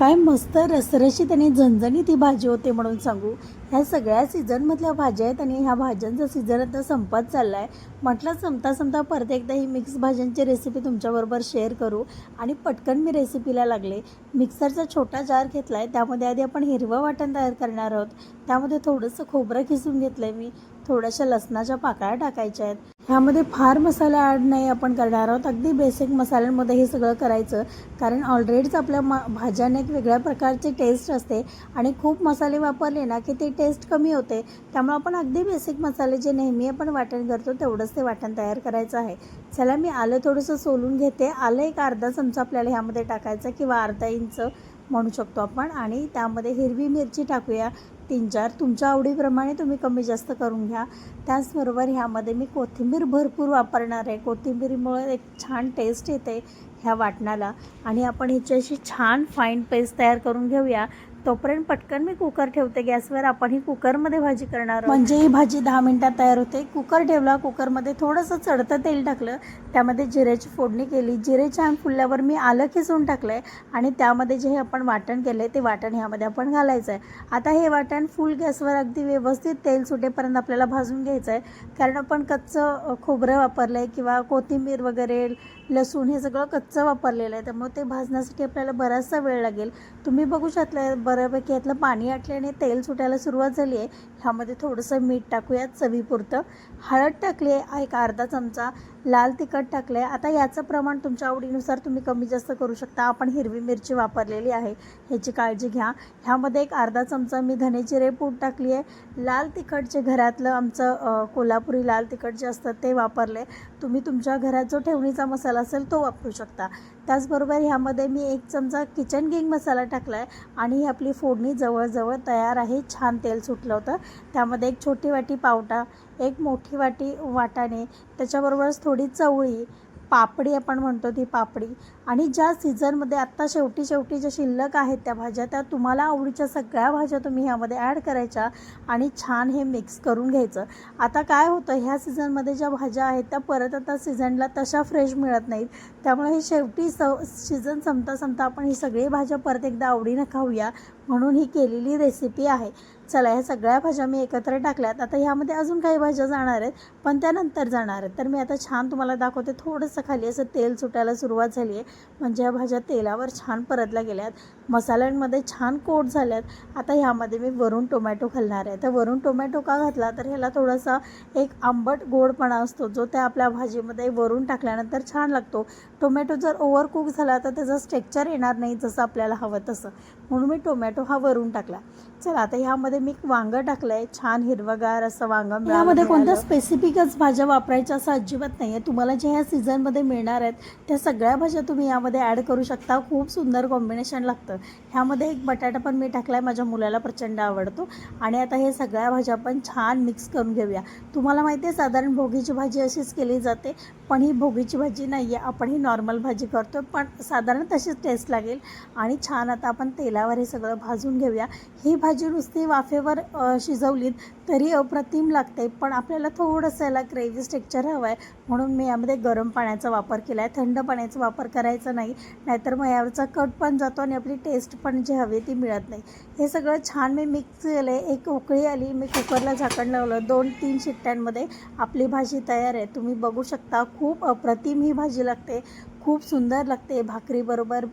काय मस्त रसरशीत आणि झणझणीत ही भाजी होते म्हणून सांगू. ह्या सगळ्या सीझनमधल्या भाज्या आहेत आणि ह्या भाज्यांचा सीझन आता संपत चालला आहे म्हटलं संपता संपता परत एकदा ही मिक्स भाज्यांची रेसिपी तुमच्याबरोबर शेअर करू. आणि पटकन मी रेसिपीला लागले. मिक्सरचा छोटा जार घेतला आहे त्यामध्ये आधी आपण हिरवं वाटण तयार करणार आहोत. त्यामध्ये थोडंसं खोबरं खिसून घेतलं आहे मी. थोड्याशा लसणाच्या पाकळ्या टाकायच्या आहेत. ह्यामध्ये फार मसाला ॲड नाही आपण करणार आहोत. अगदी बेसिक मसाल्यांमध्ये हे सगळं करायचं. कारण ऑलरेडीच आपल्या मा भाज्यांना एक वेगळ्या प्रकारची टेस्ट असते. आणि खूप मसाले वापरले ना की ती टेस्ट कमी होते. त्यामुळे आपण अगदी बेसिक मसाले जे नेहमी आपण वाटण करतो तेवढंच ते वाटण तयार करायचं आहे. चला मी आलं थोडंसं सोलून घेते. आलं एक अर्धा चमचा आपल्याला ह्यामध्ये टाकायचं किंवा अर्धा इंच. म्हणू शकतो आपण. आणि त्यामध्ये हिरवी मिरची टाकूया. तीन चार. तुमच्या आवडीप्रमाणे तुम्ही कमी जास्त करून घ्या. त्याचबरोबर ह्यामध्ये मी कोथिंबीर भरपूर वापरणार आहे. कोथिंबीरीमुळे एक छान टेस्ट येते ह्या वाटणाला आणि आपण ह्याची अशी छान फाईन पेस्ट तयार करून घेऊया. तोपर्यंत पटकन मी कुकर ठेवते. गॅसवर आपण ही कुकरमध्ये भाजी करणार म्हणजे ही भाजी दहा मिनटात तयार होते. कुकर ठेवला कुकरमध्ये थोडंसं चढतं तेल टाकलं त्यामध्ये जिऱ्याची फोडणी केली. जिरे छान फुलल्यावर मी आलं खिचून टाकलं आहे आणि त्यामध्ये जे हे आपण वाटण केलं आहे ते वाटण ह्यामध्ये आपण घालायचं आहे आता हे वाटण फुल गॅसवर अगदी व्यवस्थित तेल सुटेपर्यंत आपल्याला भाजून घ्यायचं आहे कारण आपण कच्चं खोबरं वापरलं आहे किंवा कोथिंबीर वगैरे लसूण हे सगळं कच्चं वापरलेलं आहे. त्यामुळे ते भाजण्यासाठी आपल्याला बराचसा वेळ लागेल. तुम्ही बघू शकता बऱ्यापैकी यातलं पाणी आटल्याने तेल सुटायला सुरुवात झाली आहे. ह्यामध्ये थोडंसं मीठ टाकूयात चवीपुरतं. हळद टाकली आहे एक अर्धा चमचा. लाल तिखट टाकलं आहे आता याचं प्रमाण तुमच्या आवडीनुसार तुम्ही कमी जास्त करू शकता. आपण हिरवी मिरची वापरलेली आहे. ह्याची काळजी घ्या. ह्यामध्ये एक अर्धा चमचा मी धने पूड टाकली आहे लाल तिखट जे घरातलं आमचं कोल्हापुरी लाल तिखट जे असतं ते वापरले तुम्ही तुमच्या घरात जो ठेवणीचा मसाला असेल तो वापरू शकता. त्याचबरोबर ह्यामध्ये मी एक चमचा किचन किंग मसाला टाकला आहे आणि ही आपली फोडणी जवळजवळ तयार आहे. छान तेल सुटलं होतं. त्यामध्ये एक छोटी वाटी पावटा एक मोठी वाटी वाटाणे त्याच्याबरोबरच थोडी चवळी पापडी आपण म्हणतो ती पापडी. आणि ज्या सीझनमध्ये आत्ता शेवटी शेवटी ज्या शिल्लक आहेत त्या भाज्या त्या तुम्हाला आवडीच्या सगळ्या भाज्या तुम्ही ह्यामध्ये ॲड करायच्या आणि छान हे मिक्स करून घ्यायचं. आता काय होतं ह्या सीझनमध्ये ज्या भाज्या आहेत त्या परत आता सीझनला तशा फ्रेश मिळत नाहीत. त्यामुळे ही शेवटी स सीझन संपता संपता आपण ही सगळी भाज्या परत एकदा आवडीनं खाऊया म्हणून ही केलेली रेसिपी आहे. चला ह्या सगळ्या भाज्या मी एकत्र टाकल्यात. आता ह्यामध्ये अजून काही भाज्या जाणार आहेत पण त्यानंतर जाणार आहेत. तर मी आता छान तुम्हाला दाखवते थोडंसं खाली असं तेल सुटायला सुरुवात झाली आहे. म्हणजे ह्या भाज्या तेलावर छान परतल्या गेल्यात. मसाल्यांमध्ये छान कोट झाल्यात. आता ह्यामध्ये मी वरून टोमॅटो घालणार आहे. तर वरून टोमॅटो का घातला? तर ह्याला थोडासा एक आंबट गोडपणा असतो जो त्या आपल्या भाजीमध्ये वरून टाकल्यानंतर छान लागतो. टोमॅटो जर ओव्हर कुक झाला तर त्याचं स्ट्रेक्चर येणार नाही जसं आपल्याला हवं तसं. म्हणून मी टोमॅटो हा वरून टाकला. चला आता ह्यामध्ये मी वांगं टाकलं आहे छान हिरवगार असं वांगं यामध्ये कोणत्या. स्पेसिफिकच भाज्या वापरायच्या असं अजिबात नाही आहे तुम्हाला ज्या ह्या सीझनमध्ये मिळणार आहेत त्या सगळ्या भाज्या तुम्ही यामध्ये ॲड करू शकता. खूप सुंदर कॉम्बिनेशन लागतं. ह्यामध्ये एक बटाटा पण मी टाकला आहे माझ्या मुलाला प्रचंड आवडतो. आणि आता हे सगळ्या भाज्या आपण छान मिक्स करून घेऊया. तुम्हाला माहिती आहे साधारण भोगीची भाजी अशीच केली जाते पण ही भोगीची भाजी नाही आहे आपण ही नॉर्मल भाजी करतो पण साधारण तशीच टेस्ट लागेल. आणि छान आता आपण तेलावर हे सगळं भाजून घेऊया. ही भाजी नुसती वाफेवर शिजवलीत तरी अप्रतिम लागते. पण आपल्याला थोडंसं याला ग्रेव्ही स्ट्रेक्चर हवं आहे म्हणून मी यामध्ये गरम पाण्याचा वापर केला आहे थंड पाण्याचा वापर करायचा नाही. नाहीतर मग यावरचा कट पण जातो आणि आपली टेस्ट पण जी हवी ती मिळत नाही. हे सगळं छान मी मिक्स केलं आहे एक उकळी आली मी कुकरला झाकण लावलं. दोन तीन शिट्ट्यांमध्ये आपली भाजी तयार आहे. तुम्ही बघू शकता खूप अप्रतिम ही भाजी लागते. खूप सुंदर लागते. भाकरीबरोबर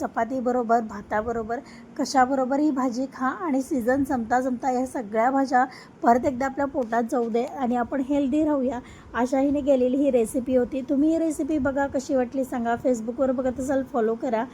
चपातीबरोबर भाताबरोबर कशाबरोबर ही भाजी खा आणि सीझन संपता संपता या सगळ्या भाज्या परत एकदा आपल्या पोटात जाऊ दे आणि आपण हेल्दी राहूया. आशाहीने गेलेली ही रेसिपी होती. तुम्ही ही रेसिपी बघा कशी वाटली सांगा. फेसबुकवर बघत असाल फॉलो करा.